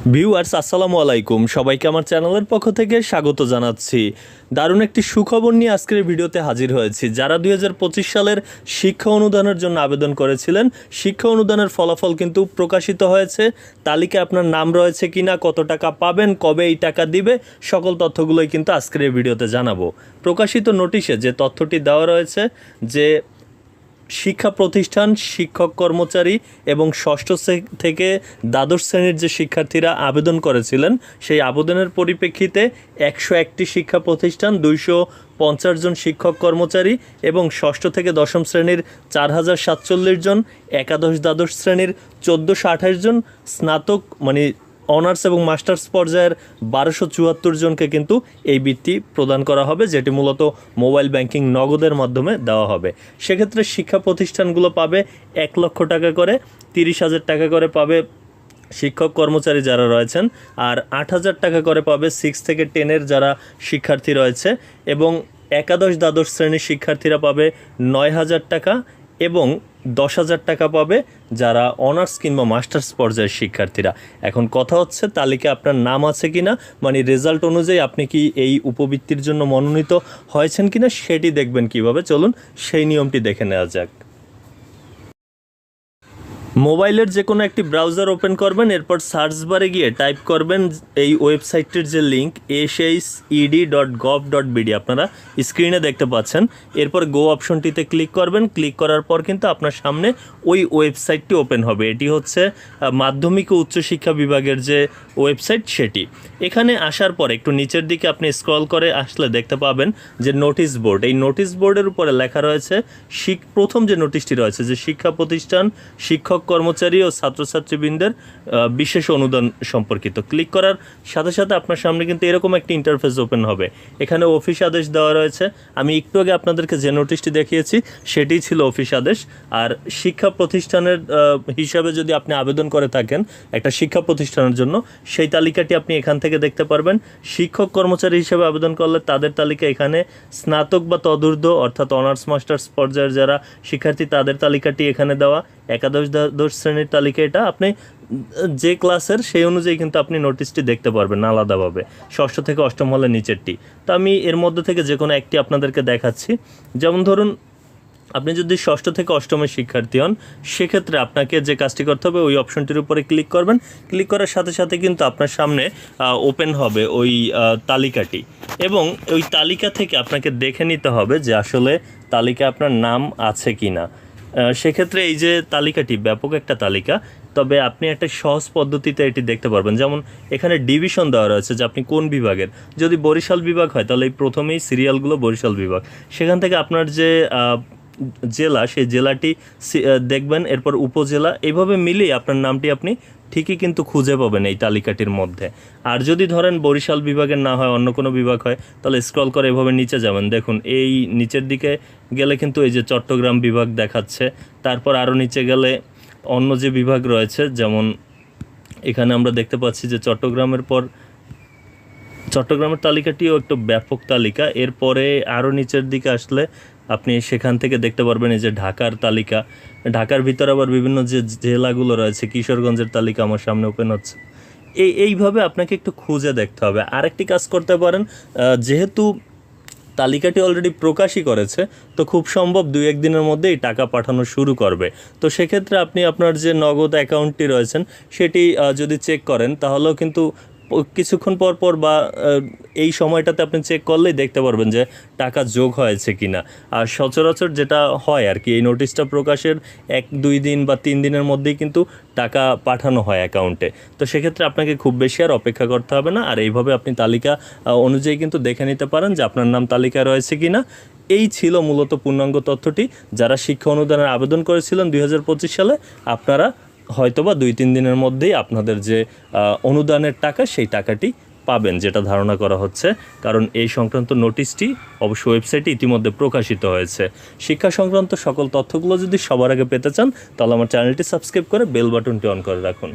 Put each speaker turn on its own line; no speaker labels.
Viewers, আসসালামু আলাইকুম। সবাইকে আমার চ্যানেলের পক্ষ থেকে স্বাগত জানাচ্ছি। দারুণ একটি সুখবর নিয়ে আজকের ভিডিওতে হাজির হয়েছি। যারা দুই হাজার পঁচিশ সালের শিক্ষা অনুদানের জন্য আবেদন করেছিলেন, শিক্ষা অনুদানের ফলাফল কিন্তু প্রকাশিত হয়েছে। তালিকায় আপনার নাম রয়েছে কিনা, কত টাকা পাবেন, কবে এই টাকা দিবে, সকল তথ্যগুলোই কিন্তু আজকের এই ভিডিওতে জানাব। প্রকাশিত নোটিশে যে তথ্যটি দেওয়া রয়েছে, যে শিক্ষা প্রতিষ্ঠান, শিক্ষক কর্মচারী এবং ষষ্ঠ থেকে দ্বাদশ শ্রেণির যে শিক্ষার্থীরা আবেদন করেছিলেন, সেই আবেদনের পরিপ্রেক্ষিতে একশো একটি শিক্ষা প্রতিষ্ঠান, দুইশো পঞ্চাশ জন শিক্ষক কর্মচারী এবং ষষ্ঠ থেকে দশম শ্রেণির চার হাজার সাতচল্লিশ জন, একাদশ দ্বাদশ শ্রেণির চোদ্দোশো আঠাশ জন স্নাতক মানে অনার্স এবং মাস্টার্স পর্যায়ের বারোশো চুয়াত্তর জনকে কিন্তু এই বৃত্তি প্রদান করা হবে, যেটি মূলত মোবাইল ব্যাংকিং নগদের মাধ্যমে দেওয়া হবে। সেক্ষেত্রে শিক্ষা প্রতিষ্ঠানগুলো পাবে এক লক্ষ টাকা করে, তিরিশ হাজার টাকা করে পাবে শিক্ষক কর্মচারী যারা রয়েছেন, আর আট হাজার টাকা করে পাবে সিক্স থেকে টেনের যারা শিক্ষার্থী রয়েছে, এবং একাদশ দ্বাদশ শ্রেণির শিক্ষার্থীরা পাবে নয় হাজার টাকা এবং দশ হাজার টাকা পাবে যারা অনার্স কিংবা মাস্টার্স পর্যায়ের শিক্ষার্থীরা। এখন কথা হচ্ছে তালিকা আপনার নাম আছে কি না মানে রেজাল্ট অনুযায়ী আপনি কি এই উপবৃত্তির জন্য মনোনীত হয়েছেন কিনা সেটি দেখবেন কীভাবে। চলুন সেই নিয়মটি দেখে নেওয়া যাক। মোবাইলের যে কোনো একটি ব্রাউজার ওপেন করবেন, এরপর সার্চ বারে গিয়ে টাইপ করবেন এই ওয়েবসাইটটির যে link SH ED dot gov dot BD, আপনারা স্ক্রিনে দেখতে পাচ্ছেন। এরপর গো অপশনটিতে ক্লিক করবেন। ক্লিক করার পর কিন্তু আপনার সামনে ওই ওয়েবসাইটটি ওপেন হবে। এটি হচ্ছে মাধ্যমিক ও উচ্চশিক্ষা বিভাগের যে ওয়েবসাইট সেটি। এখানে আসার পর একটু নিচের দিকে আপনি স্ক্রল করে আসলে দেখতে পাবেন যে নোটিশ বোর্ড। এই নোটিশ বোর্ডের উপরে লেখা রয়েছে, শিক, প্রথম যে নোটিশটি রয়েছে যে শিক্ষা প্রতিষ্ঠান শিক্ষক কর্মচারী ও ছাত্রছাত্রীবৃন্দের বিশেষ অনুদান সম্পর্কিত। ক্লিক করার সাথে সাথে আপনার সামনে কিন্তু এরকম একটি ইন্টারফেস ওপেন হবে। এখানে অফিস আদেশ দেওয়া রয়েছে। আমি একটু আগে আপনাদেরকে যে নোটিশটি দেখিয়েছি, সেটি ছিল অফিস আদেশ। আর শিক্ষা প্রতিষ্ঠানের হিসাবে যদি আপনি আবেদন করে থাকেন একটা শিক্ষা প্রতিষ্ঠানের জন্য, সেই তালিকাটি আপনি এখান থেকে দেখতে পারবেন। শিক্ষক, কর্মচারী হিসেবে আবেদন করলে তাদের তালিকা এখানে স্নাতক বা তদূর্ধ্ব, অর্থাৎ অনার্স মাস্টার্স পর্যায়ের যারা শিক্ষার্থী, তাদের তালিকাটি এখানে দেওয়া। একাদশ দ্বাদশ শ্রেণির তালিকা এটা। আপনি, যে ক্লাসের সেই অনুযায়ী কিন্তু আপনি নোটিশটি দেখতে পারবেন আলাদাভাবে। ষষ্ঠ থেকে অষ্টম হলে নিচেরটি। তো আমি এর মধ্যে থেকে যে কোনো একটি আপনাদেরকে দেখাচ্ছি। যেমন ধরুন, আপনি যদি ষষ্ঠ থেকে অষ্টমের শিক্ষার্থী হন, সেক্ষেত্রে আপনাকে যে কাজটি করতে হবে, ওই অপশনটির উপরে ক্লিক করবেন। ক্লিক করার সাথে সাথে কিন্তু আপনার সামনে ওপেন হবে ওই তালিকাটি। এবং ওই তালিকা থেকে আপনাকে দেখে নিতে হবে যে আসলে তালিকায় আপনার নাম আছে কি না সেক্ষেত্রে এই যে তালিকাটি, ব্যাপক একটা তালিকা, তবে আপনি একটা সহজ পদ্ধতিতে এটি দেখতে পারবেন। যেমন এখানে ডিভিশন দেওয়া রয়েছে যে আপনি কোন বিভাগের। যদি বরিশাল বিভাগ হয়, তাহলে এই প্রথমেই সিরিয়ালগুলো বরিশাল বিভাগ। সেখান থেকে আপনার যে জেলা, সেই জেলাটি দেখবেন, এরপর উপজেলা। এইভাবে মিলিয়ে আপনার নামটি আপনি ঠিকই কিন্তু খুঁজে পাবেন এই তালিকাটির মধ্যে। আর যদি ধরেন বরিশাল বিভাগের না হয়, অন্য কোনো বিভাগ হয়, তাহলে স্ক্রল করে এভাবে নিচে যাবেন। দেখুন, এই নিচের দিকে গেলে কিন্তু এই যে চট্টগ্রাম বিভাগ দেখাচ্ছে, তারপর আরও নিচে গেলে অন্য যে বিভাগ রয়েছে, যেমন এখানে আমরা দেখতে পাচ্ছি যে চট্টগ্রামের পর, চট্টগ্রামের তালিকাটিও একটু ব্যাপক তালিকা। এরপরে আরও নিচের দিকে আসলে আপনি সেখান থেকে দেখতে পারবেন এই যে ঢাকার তালিকা। ঢাকার ভিতরে আবার বিভিন্ন যে জেলাগুলো রয়েছে, কিশোরগঞ্জের তালিকা আমার সামনে ওপেন হচ্ছে। এই, এইভাবে আপনাকে একটু খুঁজে দেখতে হবে। আরেকটি কাজ করতে পারেন যেহেতু তালিকাটি অলরেডি প্রকাশই করেছে, তো খুব সম্ভব দুই একদিনের মধ্যেই টাকা পাঠানো শুরু করবে। তো সেক্ষেত্রে আপনি আপনার যে নগদ অ্যাকাউন্টটি রয়েছেন, সেটি যদি চেক করেন, তাহলেও কিন্তু কিছুক্ষণ পর পর বা এই সময়টাতে আপনি চেক করলেই দেখতে পারবেন যে টাকা যোগ হয়েছে কিনা। আর সচরাচর যেটা হয় আর কি, এই নোটিশটা প্রকাশের এক, দুই দিন বা তিন দিনের মধ্যেই কিন্তু টাকা পাঠানো হয় অ্যাকাউন্টে তো সেক্ষেত্রে আপনাকে খুব বেশি আর অপেক্ষা করতে হবে না। আর এইভাবে আপনি তালিকা অনুযায়ী কিন্তু দেখে নিতে পারেন যে আপনার নাম তালিকায় রয়েছে কি না এই ছিল মূলত পূর্ণাঙ্গ তথ্যটি। যারা শিক্ষা অনুদানের আবেদন করেছিলেন দুই হাজার পঁচিশ সালে, আপনারা হয়তোবা দুই, তিন দিনের মধ্যেই আপনাদের যে অনুদানের টাকা, সেই টাকাটি পাবেন, যেটা ধারণা করা হচ্ছে। কারণ এই সংক্রান্ত নোটিশটি অবশ্য ওয়েবসাইটে ইতিমধ্যে প্রকাশিত হয়েছে। শিক্ষা সংক্রান্ত সকল তথ্যগুলো যদি সবার আগে পেতে চান, তাহলে আমার চ্যানেলটি সাবস্ক্রাইব করে বেল বাটনটি অন করে রাখুন।